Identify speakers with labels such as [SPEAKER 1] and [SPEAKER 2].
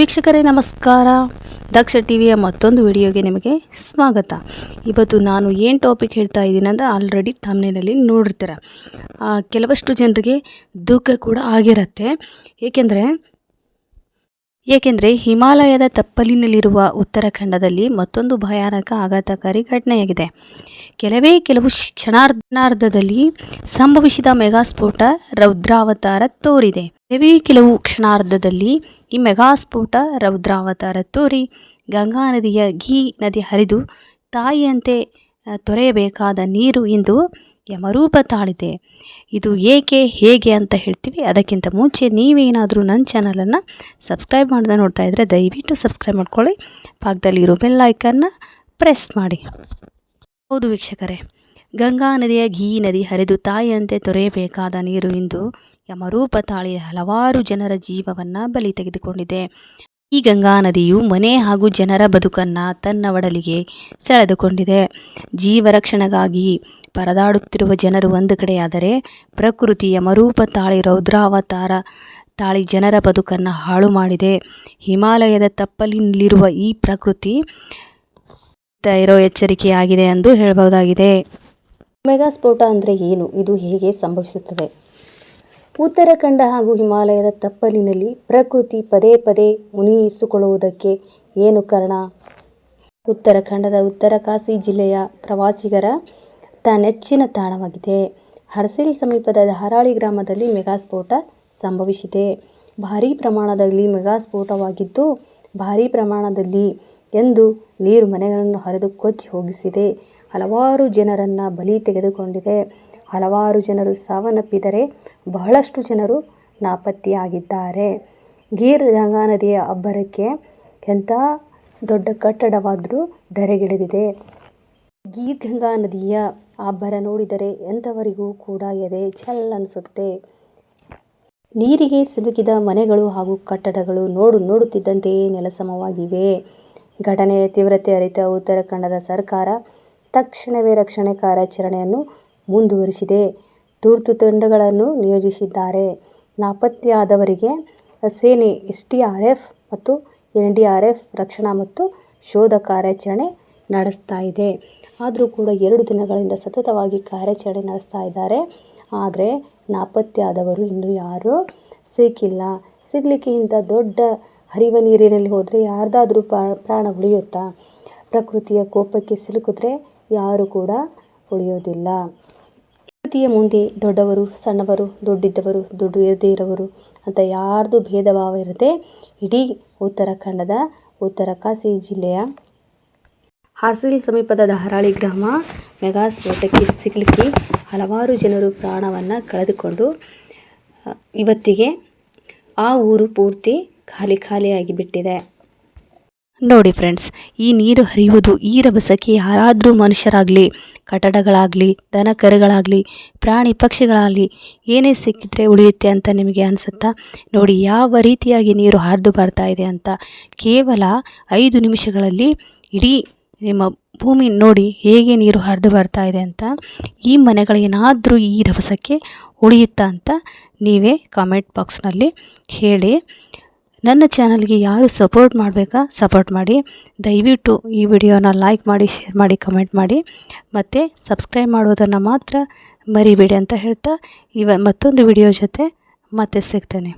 [SPEAKER 1] ವೀಕ್ಷಕರೇ, ನಮಸ್ಕಾರ. ದಕ್ಷ ಟಿ ವಿಯ ಮತ್ತೊಂದು ವಿಡಿಯೋಗೆ ನಿಮಗೆ ಸ್ವಾಗತ. ಇವತ್ತು ನಾನು ಏನು ಟಾಪಿಕ್ ಹೇಳ್ತಾ ಇದ್ದೀನಿ ಅಂದರೆ ಆಲ್ರೆಡಿ ತಮ್ಮನೇನಲ್ಲಿ ನೋಡಿರ್ತೀರ. ಕೆಲವಷ್ಟು ಜನರಿಗೆ ದುಃಖ ಕೂಡ ಆಗಿರುತ್ತೆ. ಏಕೆಂದರೆ ಏಕೆಂದರೆ ಹಿಮಾಲಯದ ತಪ್ಪಲಿನಲ್ಲಿರುವ ಉತ್ತರಾಖಂಡದಲ್ಲಿ ಮತ್ತೊಂದು ಭಯಾನಕ ಆಘಾತಕಾರಿ ಘಟನೆಯಾಗಿದೆ. ಕೆಲವೇ ಕೆಲವು ಶಿಕ್ಷಣಾರ್ಧನಾರ್ಧದಲ್ಲಿ ಸಂಭವಿಸಿದ ಮೆಗಾಸ್ಫೋಟ ರೌದ್ರಾವತಾರ ತೋರಿದೆ. ಕೆಲವೇ ಕೆಲವು ಕ್ಷಣಾರ್ಧದಲ್ಲಿ ಈ ಮೆಗಾಸ್ಫೋಟ ರೌದ್ರಾವತಾರ ತೋರಿ ಗಂಗಾ ನದಿಯ ಘೀ ನದಿ ಹರಿದು ತಾಯಿಯಂತೆ ತೊರೆಯಬೇಕಾದ ನೀರು ಇಂದು ಯಮರೂಪ ತಾಳಿದೆ. ಇದು ಏಕೆ, ಹೇಗೆ ಅಂತ ಹೇಳ್ತೀವಿ. ಅದಕ್ಕಿಂತ ಮುಂಚೆ ನೀವೇನಾದರೂ ನನ್ನ ಚಾನಲನ್ನು ಸಬ್ಸ್ಕ್ರೈಬ್ ಮಾಡ್ದೆ ನೋಡ್ತಾ ಇದ್ದರೆ ದಯವಿಟ್ಟು ಸಬ್ಸ್ಕ್ರೈಬ್ ಮಾಡ್ಕೊಳ್ಳಿ. ಪಕ್ಕದಲ್ಲಿರೋ ಬೆಲ್ ಐಕನ್ನ ಪ್ರೆಸ್ ಮಾಡಿ. ಹೌದು ವೀಕ್ಷಕರೇ ಗಂಗಾ ನದಿಯ ಘೀ ನದಿ ಹರಿದು ತಾಯಿಯಂತೆ ತೊರೆಯಬೇಕಾದ ನೀರು ಇಂದು ಯಮರೂಪ ತಾಳಿ ಹಲವಾರು ಜನರ ಜೀವವನ್ನು ಬಲಿ ತೆಗೆದುಕೊಂಡಿದೆ. ಈ ಗಂಗಾ ನದಿಯು ಮನೆ ಹಾಗೂ ಜನರ ಬದುಕನ್ನು ತನ್ನ ಒಡಲಿಗೆ ಸೆಳೆದುಕೊಂಡಿದೆ. ಜೀವರಕ್ಷಣೆಗಾಗಿ ಪರದಾಡುತ್ತಿರುವ ಜನರು ಒಂದು ಕಡೆಯಾದರೆ ಪ್ರಕೃತಿ ಯಮರೂಪ ತಾಳಿ ರೌದ್ರಾವತಾರ ತಾಳಿ ಜನರ ಬದುಕನ್ನು ಹಾಳು ಮಾಡಿದೆ. ಹಿಮಾಲಯದ ತಪ್ಪಲಿನಲ್ಲಿರುವ ಈ ಪ್ರಕೃತಿ ಇರೋ ಎಚ್ಚರಿಕೆಯಾಗಿದೆ ಎಂದು ಹೇಳಬಹುದಾಗಿದೆ. ಮೆಗಾ ಸ್ಫೋಟ ಅಂದರೆ ಏನು? ಇದು ಹೇಗೆ ಸಂಭವಿಸುತ್ತದೆ? ಉತ್ತರಾಖಂಡ ಹಾಗೂ ಹಿಮಾಲಯದ ತಪ್ಪಲಿನಲ್ಲಿ ಪ್ರಕೃತಿ ಪದೇ ಪದೇ ಮುನಿಸಿಕೊಳ್ಳುವುದಕ್ಕೆ ಏನು ಕಾರಣ? ಉತ್ತರಾಖಂಡದ ಉತ್ತರಕಾಶಿ ಜಿಲ್ಲೆಯ ಪ್ರವಾಸಿಗರ ತ ನೆಚ್ಚಿನ ತಾಣವಾಗಿದೆ. ಹರ್ಸಿಲ್ ಸಮೀಪದ ಧಾರಾಳಿ ಗ್ರಾಮದಲ್ಲಿ ಮೆಗಾ ಸ್ಫೋಟ ಸಂಭವಿಸಿದೆ. ಭಾರೀ ಪ್ರಮಾಣದಲ್ಲಿ ಮೆಗಾ ಸ್ಫೋಟವಾಗಿದ್ದು, ಭಾರೀ ಪ್ರಮಾಣದಲ್ಲಿ ಎಂದು ನೀರು ಮನೆಗಳನ್ನು ಹರಿದು ಕೊಚ್ಚಿ ಹೋಗಿಸಿದೆ. ಹಲವಾರು ಜನರನ್ನು ಬಲಿ ತೆಗೆದುಕೊಂಡಿದೆ. ಹಲವಾರು ಜನರು ಸಾವನ್ನಪ್ಪಿದರೆ ಬಹಳಷ್ಟು ಜನರು ನಾಪತ್ತೆಯಾಗಿದ್ದಾರೆ. ಗೀರ್ ಗಂಗಾ ನದಿಯ ಅಬ್ಬರಕ್ಕೆ ಎಂಥ ದೊಡ್ಡ ಕಟ್ಟಡವಾದರೂ ಧರೆಗಿಳಿದಿದೆ. ಗೀರ್ ಗಂಗಾ ನದಿಯ ಅಬ್ಬರ ನೋಡಿದರೆ ಎಂಥವರಿಗೂ ಕೂಡ ಎದೆ ಛಲ್ ಅನಿಸುತ್ತೆ. ನೀರಿಗೆ ಸಿಲುಕಿದ ಮನೆಗಳು ಹಾಗೂ ಕಟ್ಟಡಗಳು ನೋಡು ನೋಡುತ್ತಿದ್ದಂತೆಯೇ ನೆಲಸಮವಾಗಿವೆ. ಘಟನೆಯ ತೀವ್ರತೆ ಅರಿತ ಉತ್ತರಾಖಂಡದ ಸರ್ಕಾರ ತಕ್ಷಣವೇ ರಕ್ಷಣೆ ಕಾರ್ಯಾಚರಣೆಯನ್ನು ಮುಂದುವರಿಸಿದೆ. ತುರ್ತು ತಂಡಗಳನ್ನು ನಿಯೋಜಿಸಿದ್ದಾರೆ. ನಾಪತ್ತೆಯಾದವರಿಗೆ ಸೇನೆ, ಎಸ್ ಟಿ ಆರ್ ಎಫ್ ಮತ್ತು ಎನ್ ಡಿ ಆರ್ ಎಫ್ ರಕ್ಷಣಾ ಮತ್ತು ಶೋಧ ಕಾರ್ಯಾಚರಣೆ ನಡೆಸ್ತಾ ಇದೆ. ಆದರೂ ಕೂಡ ಎರಡು ದಿನಗಳಿಂದ ಸತತವಾಗಿ ಕಾರ್ಯಾಚರಣೆ ನಡೆಸ್ತಾ ಇದ್ದಾರೆ. ಆದರೆ ನಾಪತ್ತೆಯಾದವರು ಇನ್ನೂ ಯಾರೂ ಸಿಕ್ಕಿಲ್ಲ. ಸಿಗಲಿಕ್ಕೆ ಇಂಥ ದೊಡ್ಡ ಹರಿವ ನೀರಿನಲ್ಲಿ ಹೋದರೆ ಯಾರ್ದಾದ್ರೂ ಪ್ರಾಣ ಉಳಿಯುತ್ತಾ? ಪ್ರಕೃತಿಯ ಕೋಪಕ್ಕೆ ಸಿಲುಕಿದ್ರೆ ಯಾರು ಕೂಡ ಉಳಿಯೋದಿಲ್ಲ. ಪ್ರಕೃತಿಯ ಮುಂದೆ ದೊಡ್ಡವರು, ಸಣ್ಣವರು, ದುಡ್ಡಿದ್ದವರು, ದುಡ್ಡು ಇರದೇ ಇರೋವರು ಅಂತ ಯಾರ್ದು ಭೇದ ಭಾವ ಇರದೆ ಇಡೀ ಉತ್ತರಾಖಂಡದ ಉತ್ತರಕಾಶಿ ಜಿಲ್ಲೆಯ ಹಾರ್ಸಿಲ್ ಸಮೀಪದ ಧಾರಾಳಿ ಗ್ರಾಮ ಮೆಗಾ ಸ್ಫೋಟಕ್ಕೆ ಸಿಗಲಿಕ್ಕೆ ಹಲವಾರು ಜನರು ಪ್ರಾಣವನ್ನು ಕಳೆದುಕೊಂಡು ಇವತ್ತಿಗೆ ಆ ಊರು ಪೂರ್ತಿ ಖಾಲಿ ಖಾಲಿಯಾಗಿ ಬಿಟ್ಟಿದೆ ನೋಡಿ ಫ್ರೆಂಡ್ಸ್, ಈ ನೀರು ಹರಿಯುವುದು ಈ ರಭಸಕ್ಕೆ ಯಾರಾದರೂ ಮನುಷ್ಯರಾಗಲಿ ಕಟ್ಟಡಗಳಾಗಲಿ ದನ ಕರುಗಳಾಗಲಿ ಪ್ರಾಣಿ ಪಕ್ಷಿಗಳಾಗಲಿ ಏನೇ ಸಿಕ್ಕಿದ್ರೆ ಉಳಿಯುತ್ತೆ ಅಂತ ನಿಮಗೆ ಅನಿಸುತ್ತಾ? ನೋಡಿ ಯಾವ ರೀತಿಯಾಗಿ ನೀರು ಹರಿದು ಬರ್ತಾ ಇದೆ ಅಂತ ಕೇವಲ ಐದು ನಿಮಿಷಗಳಲ್ಲಿ ಇಡೀ ನಿಮ್ಮ ಭೂಮಿ ನೋಡಿ ಹೇಗೆ ನೀರು ಹರಿದು ಬರ್ತಾ ಇದೆ ಅಂತ ಈ ಮನೆಗಳೇನಾದರೂ ಈ ರಭಸಕ್ಕೆ ಉಳಿಯುತ್ತಾ ಅಂತ ನೀವೇ ಕಾಮೆಂಟ್ ಬಾಕ್ಸ್ನಲ್ಲಿ ಹೇಳಿ. ನನ್ನ ಚಾನಲ್ಗೆ ಯಾರು ಸಪೋರ್ಟ್ ಮಾಡಬೇಕಾ ಸಪೋರ್ಟ್ ಮಾಡಿ. ದಯವಿಟ್ಟು ಈ ವಿಡಿಯೋನ ಲೈಕ್ ಮಾಡಿ, ಶೇರ್ ಮಾಡಿ, ಕಮೆಂಟ್ ಮಾಡಿ. ಮತ್ತು ಸಬ್ಸ್ಕ್ರೈಬ್ ಮಾಡೋದನ್ನು ಮಾತ್ರ ಮರಿಬೇಡಿ ಅಂತ ಹೇಳ್ತಾ ಇವ ಮತ್ತೊಂದು ವಿಡಿಯೋ ಜೊತೆ ಮತ್ತೆ ಸಿಗ್ತೇನೆ.